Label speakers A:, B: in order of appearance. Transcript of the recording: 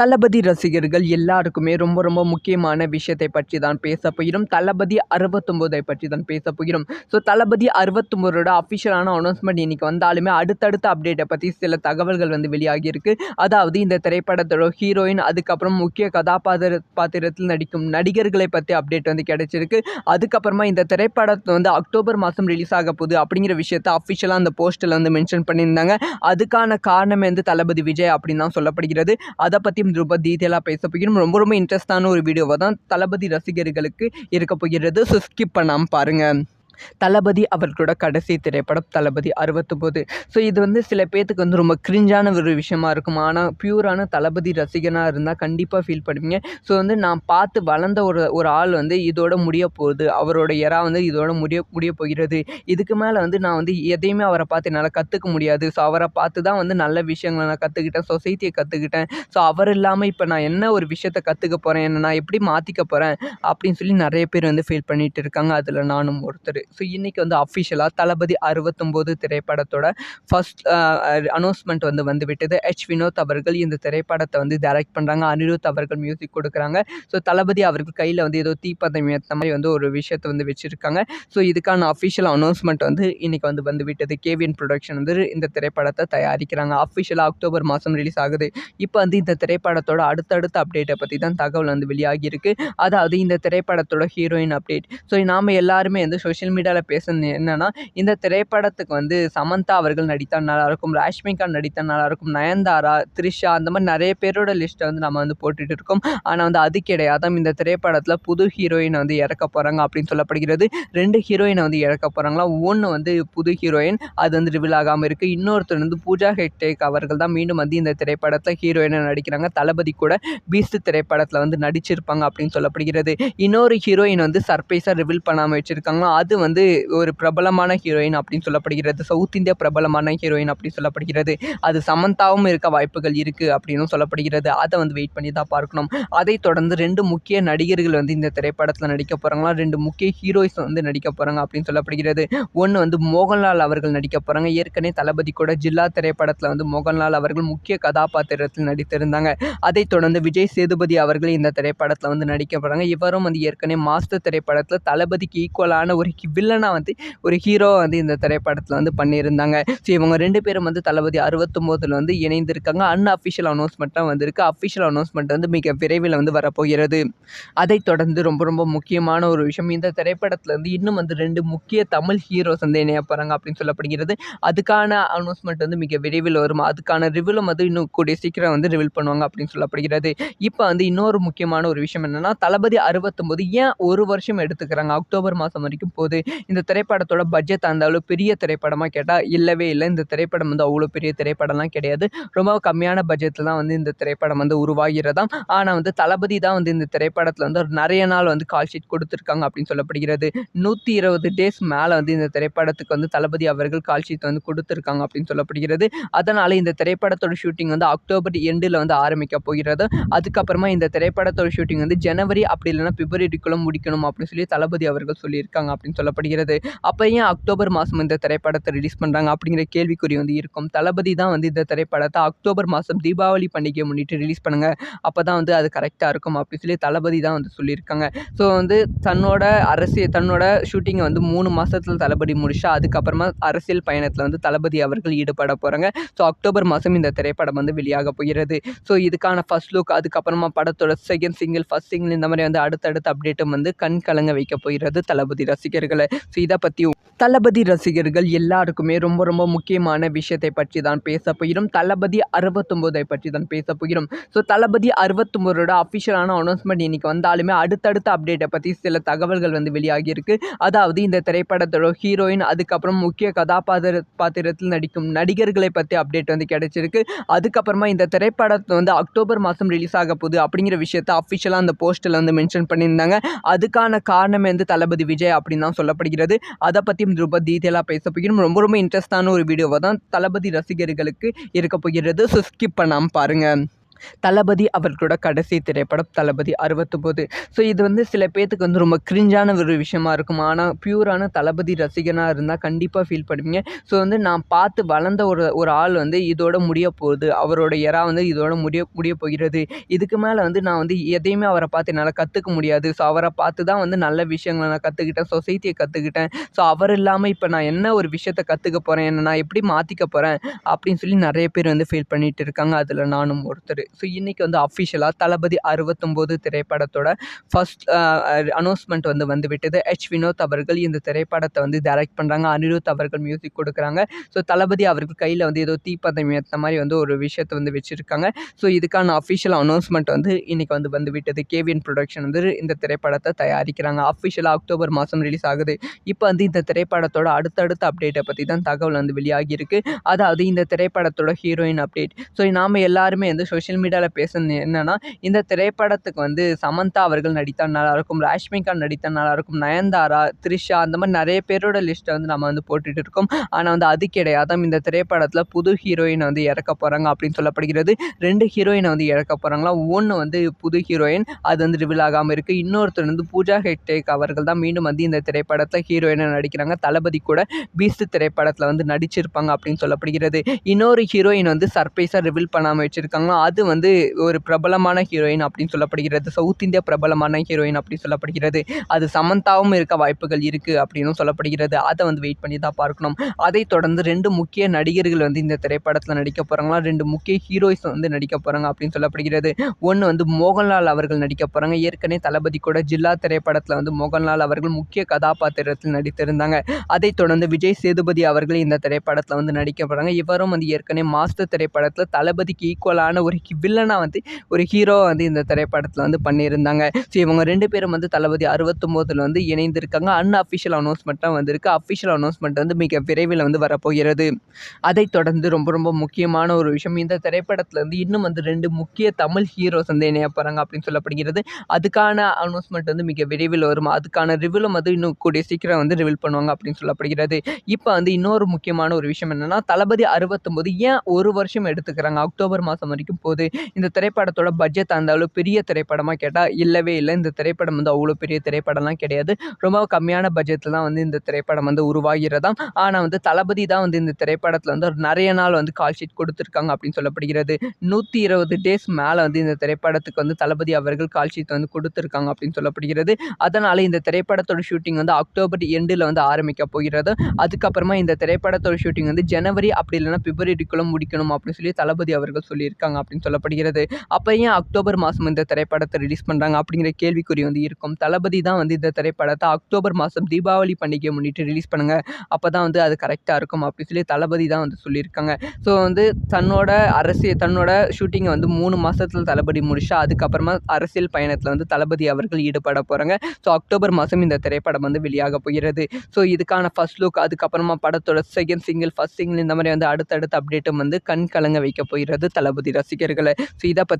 A: தளபதி ரசிகர்கள் எல்லாருக்குமே ரொம்ப ரொம்ப முக்கியமான விஷயத்தை பற்றி தான் பேச போகிறோம். தளபதி அறுபத்தொம்போதை பற்றி தான் பேச போகிறோம். ஸோ தளபதி அறுபத்தொம்போதோட அஃபிஷியலான அனௌன்ஸ்மெண்ட் இன்றைக்கி வந்தாலுமே அடுத்தடுத்த அப்டேட்டை பற்றி சில தகவல்கள் வந்து வெளியாகியிருக்கு. அதாவது இந்த திரைப்படத்தோட ஹீரோயின் அதுக்கப்புறம் முக்கிய கதாபாத்திர பாத்திரத்தில் நடிக்கும் நடிகர்களை பற்றி அப்டேட் வந்து கிடைச்சிருக்கு. அதுக்கப்புறமா இந்த திரைப்படத்தை வந்து அக்டோபர் மாதம் ரிலீஸ் ஆக போகுது அப்படிங்கிற விஷயத்த அஃபிஷியலாக அந்த போஸ்ட்டில் வந்து மென்ஷன் பண்ணியிருந்தாங்க. அதுக்கான காரணம் வந்து தளபதி விஜய் அப்படின்னு தான் சொல்லப்படுகிறது. அதை பற்றி ரொம்ப டீட்டெயிலாக பேச போகிறோம். ரொம்ப ரொம்ப இன்ட்ரெஸ்டான ஒரு வீடியோவாக தான் தளபதி ரசிகர்களுக்கு இருக்க போகிறது. ஸோ ஸ்கிப் பண்ணாமல் பாருங்கள் தளபதி அவர்களோட கடைசி திரைப்படம் தளபதி அறுபத்தொம்போது. ஸோ இது வந்து சில பேர்த்துக்கு வந்து ரொம்ப கிரிஞ்சான ஒரு விஷயமா இருக்கும். ஆனால் பியூரான தளபதி ரசிகனாக இருந்தால் கண்டிப்பாக ஃபீல் பண்ணுவீங்க. ஸோ வந்து நான் பார்த்து வளர்ந்த ஒரு ஒரு ஆள் வந்து இதோட முடிய போகுது. அவரோட எரா வந்து இதோட முடிய முடிய போகிறது. இதுக்கு மேலே வந்து நான் வந்து எதையுமே அவரை பார்த்து என்னால் கற்றுக்க முடியாது. ஸோ அவரை பார்த்து தான் வந்து நல்ல விஷயங்களை நான் கற்றுக்கிட்டேன் சொசைட்டியை கற்றுக்கிட்டேன் ஸோ அவர் இல்லாமல் இப்போ நான் என்ன ஒரு விஷயத்தை கற்றுக்க போகிறேன் என்ன நான் எப்படி மாற்றிக்க போகிறேன் அப்படின்னு சொல்லி நிறைய பேர் வந்து ஃபீல் பண்ணிகிட்டு இருக்காங்க. அதில் நானும் ஒருத்தர். ஸோ இன்றைக்கி வந்து அஃபிஷியலாக தளபதி அறுபத்தொம்போது திரைப்படத்தோட ஃபஸ்ட் அனௌன்ஸ்மெண்ட் வந்து வந்து விட்டது. ஹெச் வினோத் அவர்கள் இந்த திரைப்படத்தை வந்து டைரக்ட் பண்ணுறாங்க அனிருத் அவர்கள் மியூசிக் கொடுக்குறாங்க. ஸோ தளபதி அவர்கள் கையில் வந்து ஏதோ தீப்பந்தம் ஏற்ற மாதிரி வந்து ஒரு விஷயத்தை வந்து வச்சுருக்காங்க. ஸோ இதுக்கான அஃபிஷியல் அனௌன்ஸ்மெண்ட் வந்து இன்றைக்கி வந்து வந்துவிட்டது கேவிஎன் ப்ரொடக்ஷன் வந்து இந்த திரைப்படத்தை தயாரிக்கிறாங்க. அஃபிஷியலாக அக்டோபர் மாதம் ரிலீஸ் ஆகுது. இப்போ வந்து இந்த திரைப்படத்தோட அடுத்தடுத்த அப்டேட்டை பற்றி தான் தகவல் வந்து வெளியாகியிருக்கு. அதாவது இந்த திரைப்படத்தோட ஹீரோயின் அப்டேட் ஸோ நாம் எல்லாருமே வந்து சோஷியல் மீடியாவில் பேசுனது என்னென்னா இந்த திரைப்படத்துக்கு வந்து சமந்தா அவர்கள் நடித்தால் நல்லாயிருக்கும் ராஷ்மிகா நடித்தால் நல்லாயிருக்கும் நயன்தாரா த்ரிஷா அந்த மாதிரி நிறைய பேரோட லிஸ்ட்டை வந்து நம்ம வந்து போட்டுட்டு இருக்கோம். ஆனால் வந்து அது கிடையாது இந்த திரைப்படத்தில் புது ஹீரோயினை வந்து இறக்க போகிறாங்க அப்படின்னு சொல்லப்படுகிறது. ரெண்டு ஹீரோயினை வந்து இறக்க போகிறாங்களா ஒன்று வந்து புது ஹீரோயின் அது வந்து ரிவீல் ஆகாமல் இருக்குது இன்னொருத்தர் வந்து பூஜா ஹெக்டேக் அவர்கள் தான் மீண்டும் வந்து இந்த திரைப்படத்தில் ஹீரோயினை நடிக்கிறாங்க. தளபதி கூட பீஸ்ட் திரைப்படத்தில் வந்து நடிச்சிருப்பாங்க அப்படின்னு சொல்லப்படுகிறது. இன்னொரு ஹீரோயின் வந்து சர்ப்ரைஸாக ரிவீல் பண்ணாமல் வச்சுருக்காங்க அது வந்து ஒரு பிரபலமான ஹீரோயின் அப்படின்னு சொல்லப்படுகிறது. சவுத் இந்தியா பிரபலமான ஹீரோயின் அப்படின்னு சொல்லப்படுகிறது. அது சமந்தாவும் இருக்க வாய்ப்புகள் இருக்குது அப்படின்னு சொல்லப்படுகிறது. அதை வந்து வெயிட் பண்ணி தான் பார்க்கணும். அதை தொடர்ந்து ரெண்டு முக்கிய நடிகர்கள் வந்து இந்த திரைப்படத்தில் நடிக்க போகிறாங்களா ரெண்டு முக்கிய ஹீரோயிஸ் வந்து நடிக்க போகிறாங்க அப்படின்னு சொல்லப்படுகிறது. ஒன்று வந்து மோகன்லால் அவர்கள் நடிக்க போகிறாங்க ஏற்கனவே தளபதி கூட ஜில்லா திரைப்படத்தில் வந்து மோகன்லால் அவர்கள் முக்கிய கதாபாத்திரத்தில் நடித்திருந்தாங்க. அதை தொடர்ந்து விஜய் சேதுபதி அவர்கள் இந்த திரைப்படத்தில் வந்து நடிக்க போகிறாங்க இவரும் வந்து ஏற்கனவே மாஸ்டர் திரைப்படத்தில் தளபதிக்கு ஈக்குவலான ஒரு வில்லனாக வந்து ஒரு ஹீரோ வந்து இந்த திரைப்படத்தில் வந்து பண்ணியிருந்தாங்க. ஸோ இவங்க ரெண்டு பேரும் வந்து தளபதி அறுபத்தொம்போதில் வந்து இணைந்திருக்காங்க. அன்அஃபிஷியல் அனௌன்ஸ்மெண்ட்டாக வந்திருக்கு. அஃபிஷியல் அனௌன்ஸ்மெண்ட் வந்து மிக விரைவில் வந்து வரப்போகிறது. அதை தொடர்ந்து ரொம்ப ரொம்ப முக்கியமான ஒரு விஷயம் இந்த திரைப்படத்தில் வந்து இன்னும் வந்து ரெண்டு முக்கிய தமிழ் ஹீரோஸ் வந்து இணைய போகிறாங்க அப்படின்னு சொல்லப்படுகிறது. அதுக்கான அனௌன்ஸ்மெண்ட் வந்து மிக விரைவில் வரும். அதுக்கான ரிவிலும் வந்து இன்னும் கூடிய சீக்கிரம் வந்து ரிவில் பண்ணுவாங்க அப்படின்னு சொல்லப்படுகிறது. இப்போ வந்து இன்னொரு முக்கியமான ஒரு விஷயம் என்னென்னா தளபதி அறுபத்தொம்போது ஏன் ஒரு வருஷம் எடுத்துக்கிறாங்க? அக்டோபர் மாதம் வரைக்கும் போது இந்த திரைப்படத்தோட பட்ஜெட் அந்த அளவு பெரிய திரைப்படமாக கேட்டால் இல்லவே இல்லை. இந்த திரைப்படம் வந்து அவ்வளோ பெரிய திரைப்படம்லாம் கிடையாது. ரொம்ப கம்மியான பட்ஜெட்டில் தான் வந்து இந்த திரைப்படம் வந்து உருவாகிறதாம். ஆனால் வந்து தளபதி தான் வந்து இந்த திரைப்படத்தில் வந்து நிறைய நாள் வந்து கால் ஷீட் கொடுத்துருக்காங்க அப்படின்னு சொல்லப்படுகிறது. நூற்றி இருபது டேஸ் மேலே வந்து இந்த திரைப்படத்துக்கு வந்து தளபதி அவர்கள் கால் ஷீட் வந்து கொடுத்துருக்காங்க அப்படின்னு சொல்லப்படுகிறது. அதனால் இந்த திரைப்படத்தோட ஷூட்டிங் வந்து அக்டோபர் எண்டில் வந்து ஆரம்பிக்க போகிறது. அதுக்கப்புறமா இந்த திரைப்படத்தோட ஷூட்டிங் வந்து ஜனவரி அப்படி இல்லைன்னா பிப்ரவரிக்குள்ளே முடிக்கணும் அப்படின்னு சொல்லி தளபதி அவர்கள் சொல்லியிருக்காங்க அப்படின்னு சொல்ல சொல்லப்படுகிறது. அப்போ ஏன் அக்டோபர் மாதம் இந்த திரைப்படத்தை ரிலீஸ் பண்ணுறாங்க அப்படிங்கிற கேள்விக்குறி வந்து இருக்கும். தளபதி தான் வந்து இந்த திரைப்படத்தை அக்டோபர் மாதம் தீபாவளி பண்டிகையை முன்னிட்டு ரிலீஸ் பண்ணுங்கள் அப்போ தான் வந்து அது கரெக்டாக இருக்கும் அப்படின்னு சொல்லி தளபதி தான் வந்து சொல்லியிருக்காங்க. ஸோ வந்து தன்னோட அரசியல் தன்னோட ஷூட்டிங்கை வந்து மூணு மாதத்தில் தளபதி முடிச்சா அதுக்கப்புறமா அரசியல் பயணத்தில் வந்து தளபதி அவர்கள் ஈடுபட போகிறாங்க ஸோ அக்டோபர் மாதம் இந்த திரைப்படம் வந்து வெளியாக போகிறது. ஸோ இதுக்கான ஃபஸ்ட் லுக் அதுக்கப்புறமா படத்தோட செகண்ட் சிங்கிள் ஃபஸ்ட் சிங்கிள் இந்த மாதிரி வந்து அடுத்தடுத்த அப்டேட்டும் வந்து கண் கலங்க வைக்க போகிறது தளபதி ரசிகர்கள். ஸோ இதை பற்றி தளபதி ரசிகர்கள் எல்லாருக்குமே ரொம்ப ரொம்ப முக்கியமான விஷயத்தை பற்றி தான் பேச போகிறோம். தளபதி அறுபத்தொம்போதை பற்றி தான் பேச போகிறோம். ஸோ தளபதி அறுபத்தொம்போதோட அஃபிஷியலான அனௌன்ஸ்மெண்ட் இன்னைக்கு வந்தாலுமே அடுத்தடுத்த அப்டேட்டை பற்றி சில தகவல்கள் வந்து வெளியாகியிருக்கு. அதாவது இந்த திரைப்படத்தோட ஹீரோயின் அதுக்கப்புறம் முக்கிய கதாபாத்திர பாத்திரத்தில் நடிக்கும் நடிகர்களை பற்றி அப்டேட் வந்து கிடைச்சிருக்கு. அதுக்கப்புறமா இந்த திரைப்படத்தை வந்து அக்டோபர் மாதம் ரிலீஸ் ஆக போகுது அப்படிங்கிற விஷயத்த அஃபிஷியலாக அந்த போஸ்ட்டில் வந்து மென்ஷன் பண்ணியிருந்தாங்க. அதுக்கான காரணம் வந்து தளபதி விஜய் அப்படின்னு தான் சொல்லப்படுகிறது. அதை பற்றி ரொம்ப டீட்டெயிலாக பேச போகிறோம். ரொம்ப ரொம்ப இன்ட்ரெஸ்டான ஒரு வீடியோவை தான் தளபதி ரசிகர்களுக்கு இருக்க போகிறது. ஸோ ஸ்கிப் பண்ணாமல் பாருங்கள் தளபதி அவர்களோட கடைசி திரைப்படம் தளபதி அறுபத்தொம்போது. ஸோ இது வந்து சில பேர்த்துக்கு வந்து ரொம்ப கிரிஞ்சான ஒரு விஷயமா இருக்கும். ஆனால் பியூரான தளபதி ரசிகனாக இருந்தால் கண்டிப்பாக ஃபீல் பண்ணுவீங்க. ஸோ வந்து நான் பார்த்து வளர்ந்த ஒரு ஒரு ஆள் வந்து இதோட முடிய போகுது. அவரோட இறா வந்து இதோட முடிய முடிய போகிறது. இதுக்கு மேலே வந்து நான் வந்து எதையுமே அவரை பார்த்து என்னால் கற்றுக்க முடியாது. ஸோ அவரை பார்த்து தான் வந்து நல்ல விஷயங்களை நான் கற்றுக்கிட்டேன் சொசைட்டியை கற்றுக்கிட்டேன் ஸோ அவர் இல்லாமல் இப்போ நான் என்ன ஒரு விஷயத்த கற்றுக்க போகிறேன் என்ன நான் எப்படி மாற்றிக்க போகிறேன் அப்படின்னு சொல்லி நிறைய பேர் வந்து ஃபீல் பண்ணிகிட்டு இருக்காங்க. அதில் நானும் ஒருத்தர். ஸோ இன்றைக்கி வந்து அஃபிஷியலாக தளபதி அறுபத்தொம்போது திரைப்படத்தோட ஃபஸ்ட் அனௌன்ஸ்மெண்ட் வந்து வந்து விட்டது ஹெச் வினோத் அவர்கள் இந்த திரைப்படத்தை வந்து டைரக்ட் பண்ணுறாங்க அனிருத் அவர்கள் மியூசிக் கொடுக்குறாங்க. ஸோ தளபதி அவர்கள் கையில் வந்து ஏதோ தீப்பந்தம் ஏற்ற மாதிரி வந்து ஒரு விஷயத்தை வந்து வச்சுருக்காங்க. ஸோ இதுக்கான அஃபிஷியல் அனௌன்ஸ்மெண்ட் வந்து இன்றைக்கி வந்து வந்துவிட்டது. கேவிஎன் ப்ரொடக்ஷன் வந்து இந்த திரைப்படத்தை தயாரிக்கிறாங்க. அஃபிஷியலாக அக்டோபர் மாதம் ரிலீஸ் ஆகுது. இப்போ வந்து இந்த திரைப்படத்தோட அடுத்தடுத்த அப்டேட்டை பற்றி தான் தகவல் வந்து வெளியாகியிருக்கு. அதாவது இந்த திரைப்படத்தோட ஹீரோயின் அப்டேட் ஸோ நாம் எல்லாருமே வந்து சோஷியல் மீடியாவில் பேசுனது என்னென்னா இந்த திரைப்படத்துக்கு வந்து சமந்தா அவர்கள் நடித்தால் நல்லாயிருக்கும் ராஷ்மிகா நடித்தால் நல்லாயிருக்கும் நயன்தாரா த்ரிஷா அந்த மாதிரி நிறைய பேரோட லிஸ்ட்டை வந்து நம்ம வந்து போட்டுட்டு இருக்கோம். ஆனால் வந்து அது கிடையாது இந்த திரைப்படத்தில் புது ஹீரோயினை வந்து இறக்க போகிறாங்க அப்படின்னு சொல்லப்படுகிறது. ரெண்டு ஹீரோயினை வந்து இறக்க போகிறாங்களா ஒன்று வந்து புது ஹீரோயின் அது வந்து ரிவீல் ஆகாமல் இருக்குது இன்னொருத்தர் வந்து பூஜா ஹெக்டேக் அவர்கள் தான் மீண்டும் வந்து இந்த திரைப்படத்தில் ஹீரோயினாக நடிக்கிறாங்க. தளபதி கூட பீஸ்ட் திரைப்படத்தில் வந்து நடிச்சிருப்பாங்க அப்படின்னு சொல்லப்படுகிறது. இன்னொரு ஹீரோயின் வந்து சர்ப்ரைஸாக ரிவீல் பண்ணாமல் வச்சுருக்காங்க. அது வந்து ஒரு பிரபலமான ஹீரோயின் அப்படின்னு சொல்லப்படுகிறது. சவுத் இந்தியா பிரபலமான ஹீரோயின் அப்படின்னு சொல்லப்படுகிறது. அது சமந்தாவும் இருக்க வாய்ப்புகள் இருக்குது அப்படின்னும் சொல்லப்படுகிறது. அதை வந்து வெயிட் பண்ணி தான் பார்க்கணும். அதை தொடர்ந்து ரெண்டு முக்கிய நடிகர்கள் வந்து இந்த திரைப்படத்தில் நடிக்க போகிறாங்களா ரெண்டு முக்கிய ஹீரோயிஸ் வந்து நடிக்க போகிறாங்க அப்படின்னு சொல்லப்படுகிறது. ஒன்று வந்து மோகன்லால் அவர்கள் நடிக்க போகிறாங்க ஏற்கனவே தளபதி கூட ஜில்லா திரைப்படத்தில் வந்து மோகன்லால் அவர்கள் முக்கிய கதாபாத்திரத்தில் நடித்திருந்தாங்க. அதைத் தொடர்ந்து விஜய் சேதுபதி அவர்கள் இந்த திரைப்படத்தில் வந்து நடிக்க போகிறாங்க இவரும் வந்து ஏற்கனவே மாஸ்டர் திரைப்படத்தில் தளபதிக்கு ஈக்குவலான ஒரு வில்லனாக வந்து ஒரு ஹீரோ வந்து இந்த திரைப்படத்தில் வந்து பண்ணியிருந்தாங்க. ஸோ இவங்க ரெண்டு பேரும் வந்து தளபதி அறுபத்தொம்போதில் வந்து இணைந்திருக்காங்க. அன் அஃபிஷியல் அனௌன்ஸ்மெண்ட்டாக வந்திருக்கு. அஃபிஷியல் அனௌன்ஸ்மெண்ட் வந்து மிக விரைவில் வந்து வரப்போகிறது. அதைத் தொடர்ந்து ரொம்ப ரொம்ப முக்கியமான ஒரு விஷயம் இந்த திரைப்படத்தில் வந்து இன்னும் வந்து ரெண்டு முக்கிய தமிழ் ஹீரோஸ் வந்து இணைய போகிறாங்க அப்படின்னு சொல்லப்படுகிறது. அதுக்கான அனௌன்ஸ்மெண்ட் வந்து மிக விரைவில் வரும். அதுக்கான ரிவிலும் வந்து இன்னும் கூடிய சீக்கிரம் வந்து ரிவில் பண்ணுவாங்க அப்படின்னு சொல்லப்படுகிறது. இப்போ வந்து இன்னொரு முக்கியமான ஒரு விஷயம் என்னென்னா தளபதி அறுபத்தொம்போது ஏன் ஒரு வருஷம் எடுத்துக்கிறாங்க? அக்டோபர் மாதம் வரைக்கும் போது இந்த திரைப்படத்தோட பட்ஜெட் அந்த அளவு பெரிய திரைப்படமாக கேட்டால் இல்லவே இல்லை. இந்த திரைப்படம் வந்து அவ்வளோ பெரிய திரைப்படம்லாம் கிடையாது. ரொம்ப கம்மியான பட்ஜெட்டில் தான் வந்து இந்த திரைப்படம் வந்து உருவாகிறதாம். ஆனால் வந்து தளபதி தான் வந்து இந்த திரைப்படத்தில் வந்து நிறைய நாள் வந்து கால் ஷீட் கொடுத்துருக்காங்க அப்படின்னு சொல்லப்படுகிறது. நூற்றி இருபது டேஸ் மேலே வந்து இந்த திரைப்படத்துக்கு வந்து தளபதி அவர்கள் கால் ஷீட் வந்து கொடுத்துருக்காங்க அப்படின்னு சொல்லப்படுகிறது. அதனால் இந்த திரைப்படத்தோட ஷூட்டிங் வந்து அக்டோபர் எண்டில் வந்து ஆரம்பிக்க போகிறது. அதுக்கப்புறமா இந்த திரைப்படத்தோட ஷூட்டிங் வந்து ஜனவரி அப்படி இல்லைன்னா பிப்ரவரிக்குள்ளே முடிக்கணும் அப்படின்னு சொல்லி தளபதி அவர்கள் சொல்லியிருக்காங்க அப்படின்னு சொல்லப்படுகிறது. அப்போ ஏன் அக்டோபர் மாதம் இந்த திரைப்படத்தை ரிலீஸ் பண்ணுறாங்க அப்படிங்கிற கேள்விக்குறி வந்து இருக்கும். தளபதி தான் வந்து இந்த திரைப்படத்தை அக்டோபர் மாதம் தீபாவளி பண்டிகையை முன்னிட்டு ரிலீஸ் பண்ணுங்கள் அப்போ தான் வந்து அது கரெக்டாக இருக்கும் அப்படின்னு சொல்லி தளபதி தான் வந்து சொல்லியிருக்காங்க. ஸோ வந்து தன்னோட அரசியல் தன்னோட ஷூட்டிங்கை வந்து மூணு மாதத்தில் தளபதி முடிச்சா அதுக்கப்புறமா அரசியல் பயணத்தில் வந்து தளபதி அவர்கள் ஈடுபட போகிறாங்க ஸோ அக்டோபர் மாதம் இந்த திரைப்படம் வந்து வெளியாக போகிறது. ஸோ இதுக்கான ஃபர்ஸ்ட் லுக் அதுக்கப்புறமா படத்தோட செகண்ட் சிங்கிள் ஃபர்ஸ்ட் சிங்கிள் இந்த மாதிரி வந்து அடுத்தடுத்த அப்டேட்டும் வந்து கண் கலங்க வைக்க போகிறது தளபதி ரசிகர்கள். ஸோ இதை பற்றி